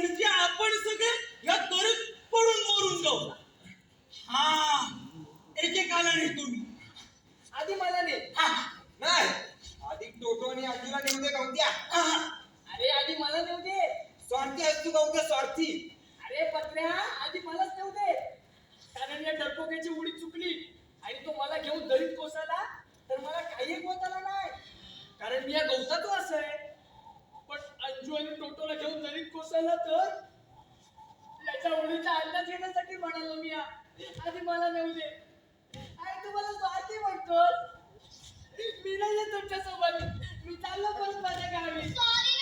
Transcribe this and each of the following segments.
म्हणजे आपण सगळे या त्वरित पडून मरून जाऊ. हा. एकेकाला नाही तुम्ही. आधी मला ने. हा, नाही. आधी टोटो आणि अंजूला नेऊ दे गवत्या. अरे आधी मला नेऊ दे. स्वार्थी आहेस तू गवत्या स्वार्थी. अरे पत्र्या आधी मलाच नेऊ दे. कारण या डरपोक्याची उडी चुकली आणि तो मला घेऊन दरीत कोसळला तर मला काही होताला नाही. कारण मी या गवतात वास आहे. अंजू आणि टोटोला घेऊन दरीत कोसळला तर? याच्या उडीचा अंदाज घेण्यासाठी म्हणालो मी या. आधी मला नेऊ दे आणि तू मला स्वार्थी म्हणतोस मी नाही येत तुमच्यासोबत मी चाललो परत माझ्या गावी. सॉरी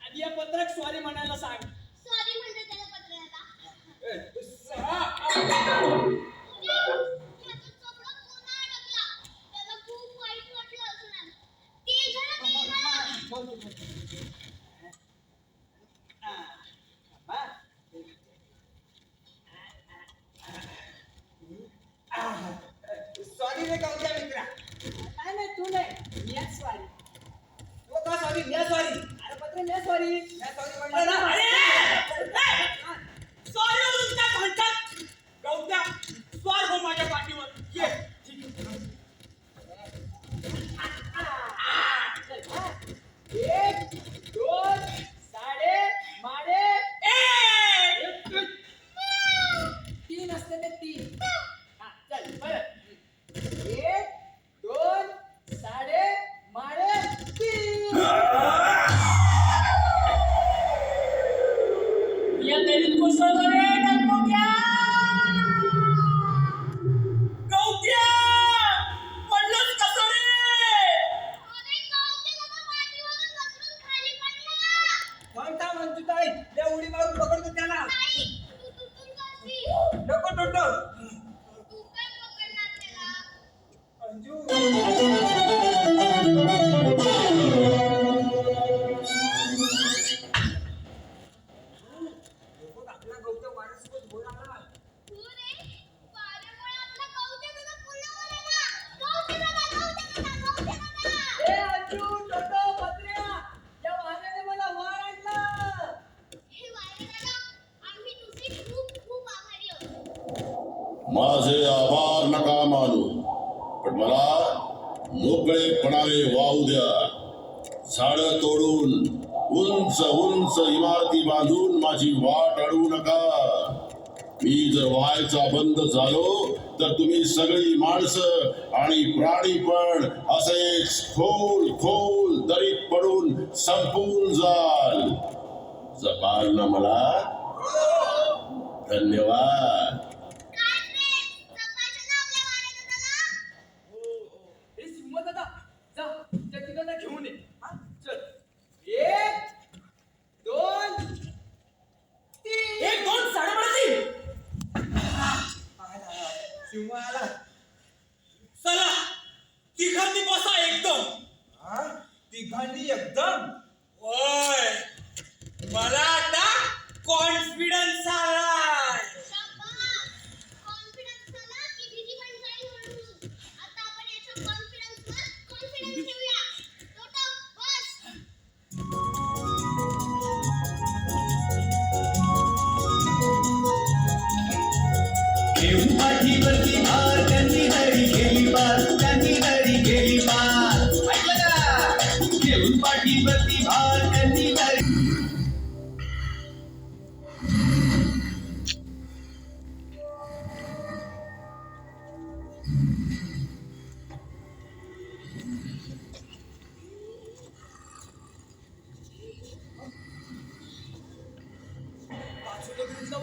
आधी या पत्रक स्वारी म्हणायला सांग सॉरी म्हणतो त्याला पत्र दादा ए, तू सहा त्याचा चपडा पुन्हा अडकला त्याला खूप वाईट वाटलं असणार ते झालं ते झालं बोल तू, बोल. आ, बा. सॉरी रे गवत्या मित्रा नाही नाही तू नाही मीच स्वारी तू का सॉरी मी सॉरी अरे पत्र मी स्वारी मी सॉरी अरे, म्हणलं ना. अरे! Sorry वरून काय म्हणतात गवत्या स्वार हो माझ्या पाठीवर ये एक दोन साडे माडे सॉरी. तीन असते ते तीन. माझे आभार नका मानू पण मला मोकळेपणाने वाहू द्या. झाड तोडून उंच उंच इमारती बांधून माझी वाट अडवू नका. मी जर व्हायचा बंद झालो तर तुम्ही सगळी माणसं आणि प्राणी पण असेच खोल खोल दरीत पडून संपून जाल. जपाल ना मला? धन्यवाद.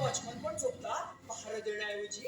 वॉचमन पण झोपला पहारा देण्याऐवजी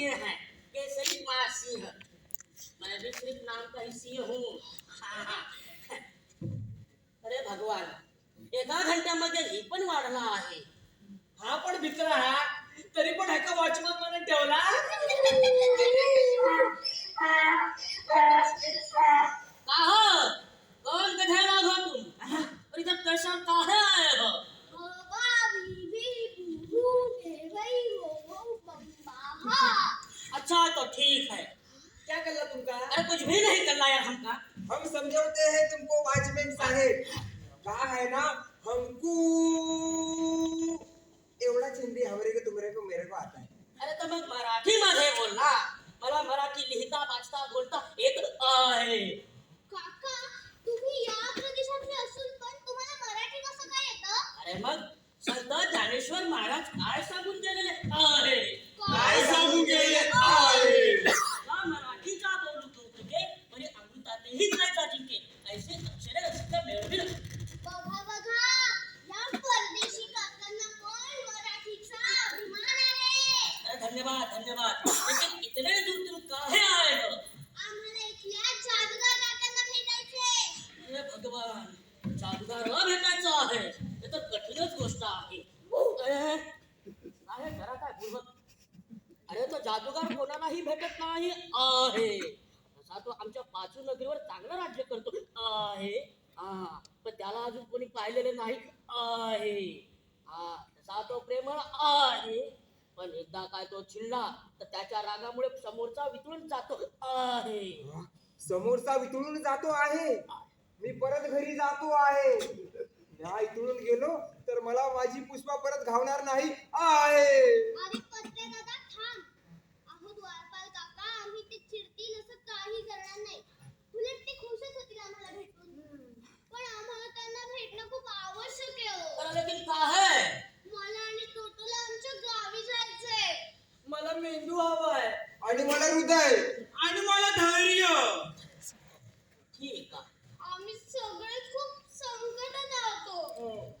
सीए सिंह है केसरी माँ सिंह मैं भी सिर्फ नाम का ही सीए हूँ। अरे भगवान एका घंट्यामध्ये ही पण वाढला आहे. हा पण भिकला हा तरी पण ह्याचा वॉचमन म्हणून ठेवला. का हो? अरे भगवान जादूगार भेटायचं आहे. हे तर कठीणच गोष्ट आहे. अरे, काय करा काय पूर्वक अरे तो जादूगार कोणालाही भेटत नाही आहे. तसा तो आमच्या पाचू नगरीवर चांगलं राज्य करतो. आहे. पण त्याला अजून कोणी पाहिलेले नाही आहे. हा तसा तो प्रेमळ आहे. पण एकदा काय तो चिडला तर त्याच्या रागामुळे समोरचा वितळून जातो. आहे. समोरचा वितळून जातो आहे. मी परत घरी जातो आहे. या इथून गेलो तर मला माझी पुष्पा परत घावणार नाही. आहे अरे पत्ते दादा थांब अहो द्वारपाल काका आम्ही ते चिडतील असं काही करणार नाही उलट ते खुशच होतील आम्हाला भेटून पण आम्हाला त्यांना भेटणं खूप आवश्यक आहे हो. अरे लेकिन का है मला आणि टोटोला आमच्या गावी जायचंय मला मेंदू हवाय आणि मला हृदय आणि मला धैर्य ठीक आहे आम्ही सगळेच खूप संकटात आहोत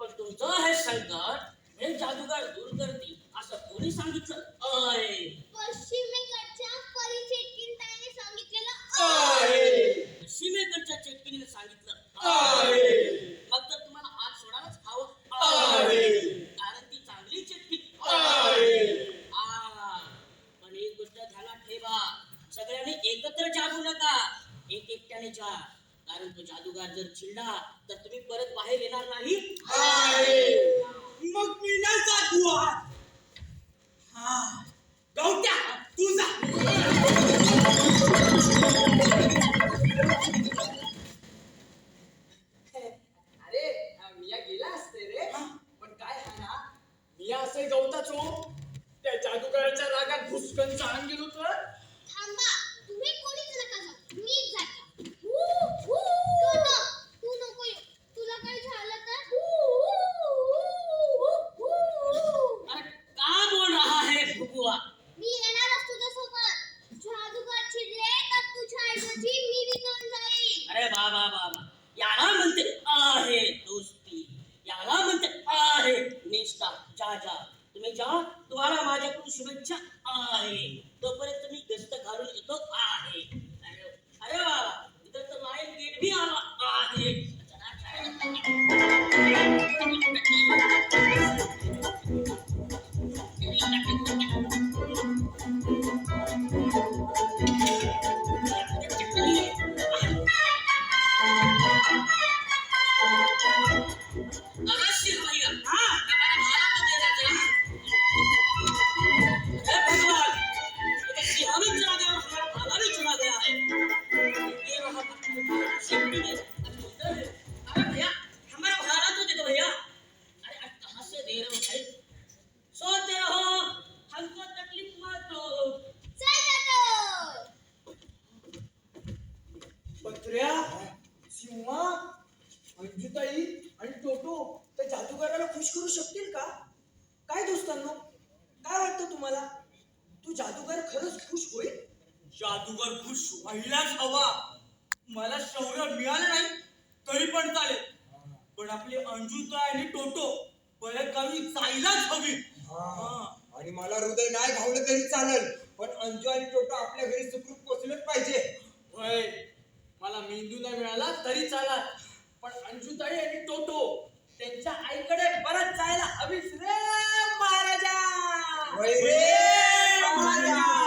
पण तुमचं हे संकट हे जादूगार दूर करतील असं कोणी सांगितलं? आहे पश्चिमेकडच्या सांगितलेलं चेटकिनीने सांगितलं आहे मग तर तुम्हाला आज सोडायलाच खावं आहे. कारण ती चांगली चेटकी आ, पण एक गोष्ट ध्यानात ठेवा. सगळ्यांनी एकत्र जागू नका. एक एकट्याने जा. कारण तो जादूगार जर चिडला तर तुम्ही परत बाहेर येणार नाही आहे. मग मी नाही जात बुवा. हा गवट्या तू जा अरे हा मिया गेला असते रे पण काय हा ना मिया असे गवताचो त्या जादूगाराच्या रागात भुसकन चाळून गेलो तर थांबा तुम्ही कोणीच नका जाऊ मीच जाते टोटो, तू नको येऊ. तुला काही झालं तर अरे का बोल रहा है भुगुआ मी येणारच तुझ्यासोबत जादूगार चिडले तर तुझ्या ऐवजी मी विकून जाईल अरे बाबा बाबा याला म्हणते आहे दोस्ती याला म्हणते आहे निष्ठा जा जा तुम्ही करू शकतील का? काय दोस्तांनो? काय वाटतं तुम्हाला? तू जादूगार खरंच खुश होईल? जादूगर खुश व्हायलाच हवा. मला शौर्य मिळालं नाही तरी पण चालेल. पण आपले अंजुता आणि टोटो परत गावी जायलाच हवी. हा. आणि मला हृदय नाही घावलं तरी चालेल पण अंजू आणि टोटो आपल्या घरी सुखरूप पोहोचलंच पाहिजे. होय. मला मेंदू नाही मिळाला तरी चाला पण अंजुताई आणि टोटो त्यांच्या आईकडे परत जायला हवीस रे महाराजा. महाराजा.